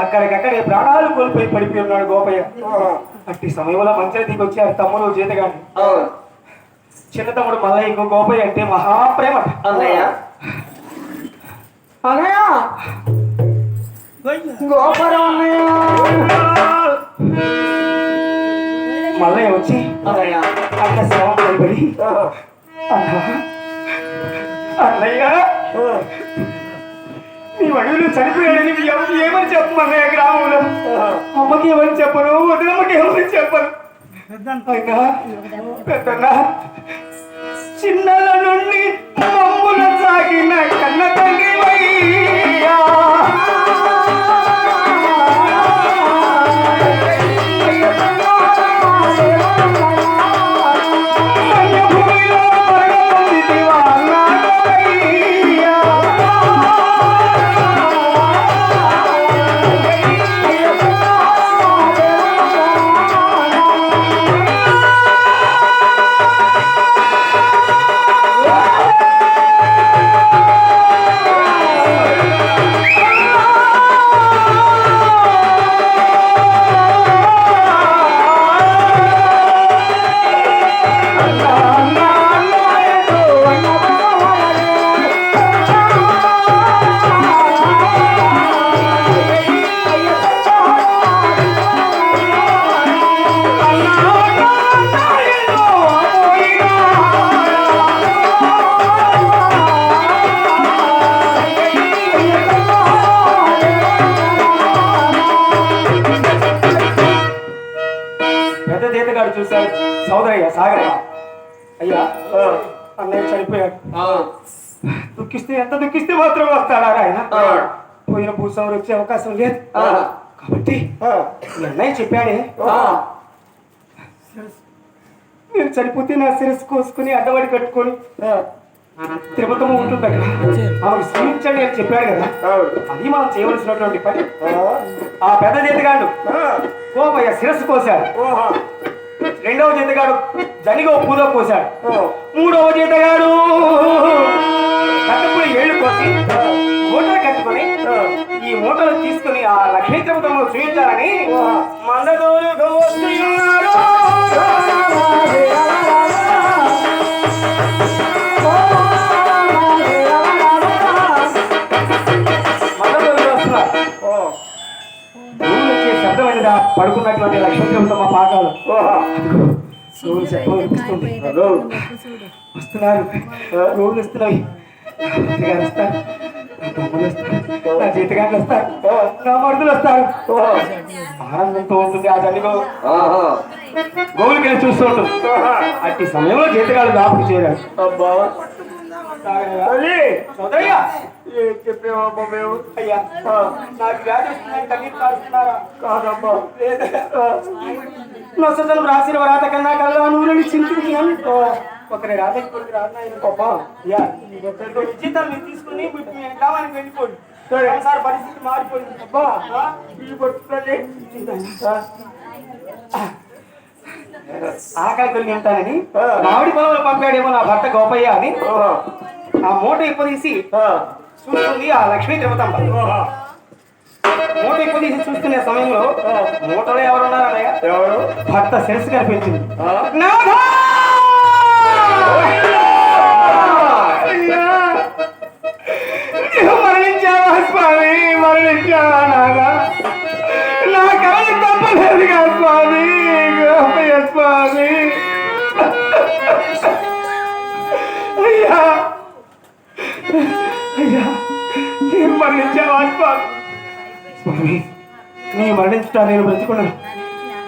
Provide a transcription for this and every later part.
అక్కడికక్కడే ప్రాణాలు కోల్పోయి పడిపోయి ఉన్నాడు గోపయ్య. అట్టి సమయంలో మంచిగా దిగి వచ్చారు తమ్ముడు జీతగాని చిన్న తమ్ముడు మల్లయ్య గోపయ్య అంటే మహాప్రేమ. అన్నయ్య. అన్నయ్య! గోపురం అన్నయ్య! మల్లయ్య వచ్చి అన్నయ్య. అక్క శ్రమ పడిపడి అన్నయ్య! వడులు చనిపోయాడని అమ్మకి ఏమని చెప్పమన్నయ్య గ్రామంలో? అమ్మకి ఏమని చెప్పను? వదినమ్మకి ఏమని చెప్పను? పెద్దన్నా. చిన్నల అయ్యా అన్నయ్య చనిపోయాడు. దుఃఖిస్తే ఎంత దుఃఖిస్తే మాత్రం వస్తాడా ఆయన? పోయిన భూస్వాములు వచ్చే అవకాశం లేదు. కాబట్టి అన్నయ్య చెప్పాడే. నేను చనిపోతే నా శిరస్సు కోసుకుని అడ్డవాడి కట్టుకొని తిరుపతము ఉంటుంది అక్కడ. శ్రమించండి అని చెప్పాడు కదా. అది మనం చేయవలసినటువంటి పని. ఆ. పెద్ద చేతిగాడు కోపయ్య శిరస్సు కోశాడు రెండవ జీతగాడు జనిగో పూలో కోశాడు మూడవ జీతగాడు కట్టుకుని ఏళ్ళు కోసి మూటలు కట్టుకొని ఈ మూటలు తీసుకుని ఆ లక్ష్మీ తిరుపతము చూపించాలని మందదోలుగా పడుకున్నటువంటి లక్ష్మీ పాకాలు శబ్దం వినిపిస్తుంది వస్తున్నారు. జీతగారు వస్తారు. నా తమ్ముళ్ళు వస్తారు. నా జీతగాళ్ళు వస్తారు. నా మరుదులు వస్తారు. ఆనందంతో ఉంటుంది ఆ తల్లిగో ఆహా. గోవులకి వెళ్ళి చూస్తూ ఉంటుంది అట్టి సమయంలో జీతగాళ్ళు దాపుకు చేరారు. అబ్బా. తల్లి సోదరయ్య ఏం చెప్పేవమ్మా మేము? అయ్యా నాకు వ్యాధి వస్తుందని కన్నీరు కారుస్తున్నారా కాదమ్మా. రాసిన వ్రాత కన్నా కల్లా నూనెని చింతించాను ఒకరి రాధ ఇంకొకరికి రాదు నాయన గొప్ప అయ్యా జీతాలు మీరు తీసుకుని గ్రామానికి వెళ్ళిపోండి. సరే. పరిస్థితి మారిపోయింది. అబ్బా ఈ ఆకలి కలిగి ఉంటానని మామిడి పొలంలో పంపాడేమో నా భర్త గోపయ్య అని. ఆ మూట ఇప్పదీసి చూస్తుంది ఆ లక్ష్మీ తిరుపతమ్మ. మూట ఇప్పదీసి చూస్తున్న సమయంలో మూటలో ఎవరున్నారన్నయ్య ఎవరు? భర్త శిరస్సు కనిపించింది. మరణించావా స్వామి? మరణించావా నాదా నా కళలు తప్పలేదుగా స్వామి. గోపయ్య స్వామి అయ్యా. అయ్యా నేను మరణించావా స్వామి స్వామి నేను మరణించడా నేను బ్రతికున్నాను.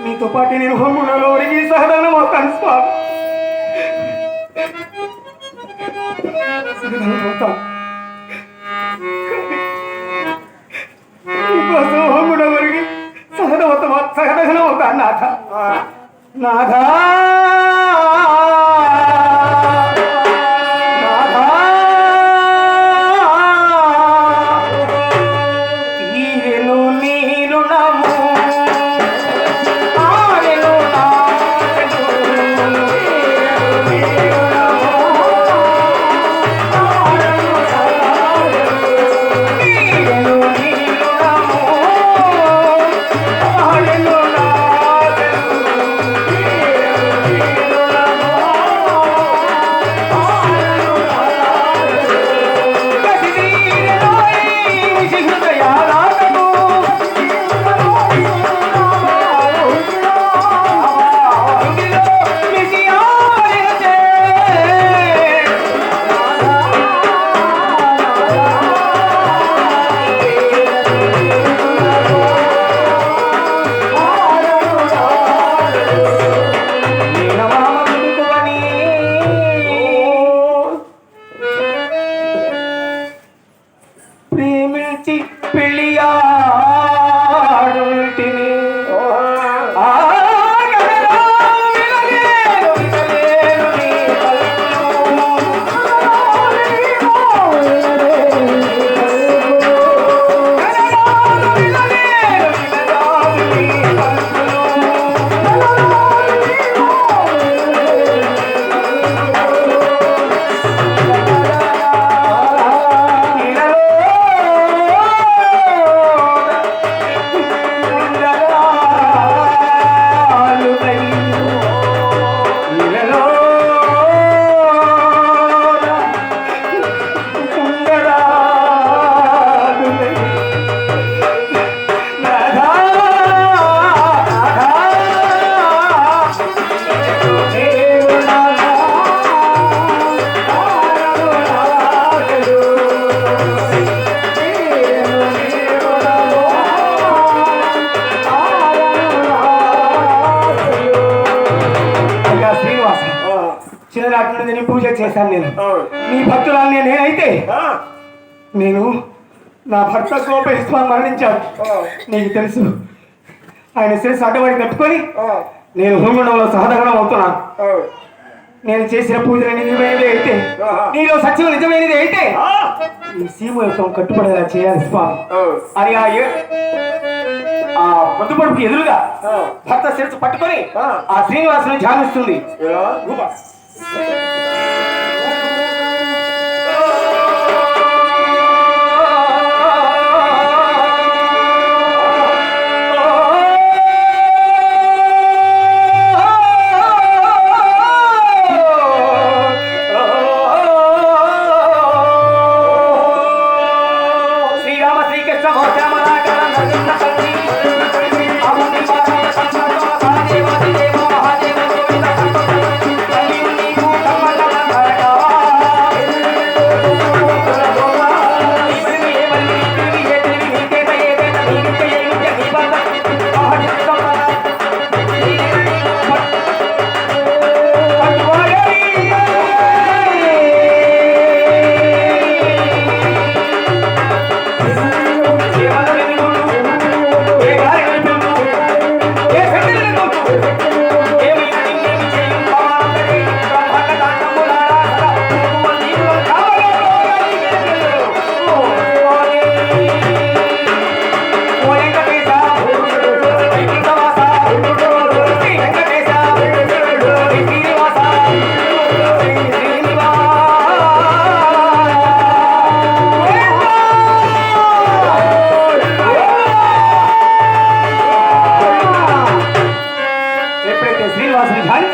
నీతో పాటు నేను హోములలో ఒరిగి సహదానం అవుతాను స్వామి. సహదానం అవుతాను சிப்பிளியா చేశాను నేను. నీ భక్తురాల్ని నేనైతే నేను నా భర్త గోపేశ్వరం మరణించాడు నీకు తెలుసు. ఆయన శిరస్సు అడ్డబడి కట్టుకొని నేను హోమండంలో సహదగనం అవుతున్నాను. నేను చేసిన పూజలు నిజమైనది అయితే నీలో సత్యం నిజమైనది అయితే ఈ సీమ యొక్క కట్టుబడేలా చేయాలి స్వామి. అని ఆ ఆ పొద్దుపడుకు ఎదురుగా భర్త శిరస్సు పట్టుకొని ఆ. శ్రీనివాసుని ధ్యానిస్తుంది. Música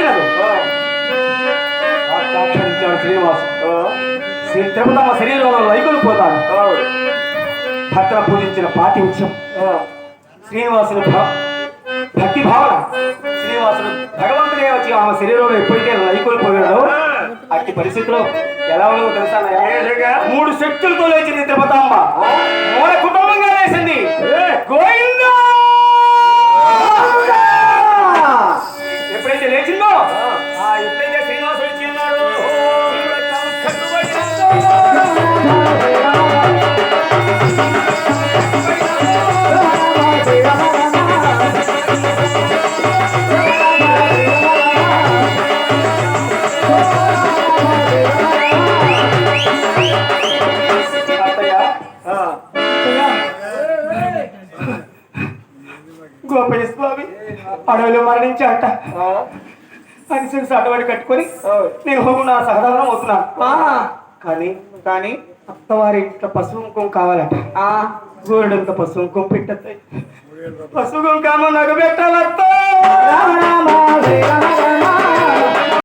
ధ్యానించినదో సాక్షాత్కరించాడు శ్రీనివాసు. శ్రీ తిరుపతమ్మ శరీరంలో భర్తన పూజించిన పాతించం శ్రీనివాసుని భక్తి భావన. శ్రీనివాసుడు భగవంతుడే వచ్చి ఆమె శరీరంలో ఎప్పుడైతే లైకులు పోయాడో అట్టి పరిస్థితిలో ఎలా ఉండదో తెలుసా? మూడు శక్తులతో లేచింది తిరుపతమ్మ కుటుంబంగా లేచింది. గోవిందా! గోపయ్య స్వామి అడవిలో మరణించాట అని తెలిసి అడవాడి కట్టుకొని నేను హోము నా సహదానం అవుతున్నాను. కానీ కానీ అత్తవారి ఇంట్లో పసుపు కుంకుమ కావాలట. ఆ గోల్డంత పసుపు కుంకుమ పెట్టద్దు. పసుపు కుంకుమ నగబెట్టాలత్త రామ రామ.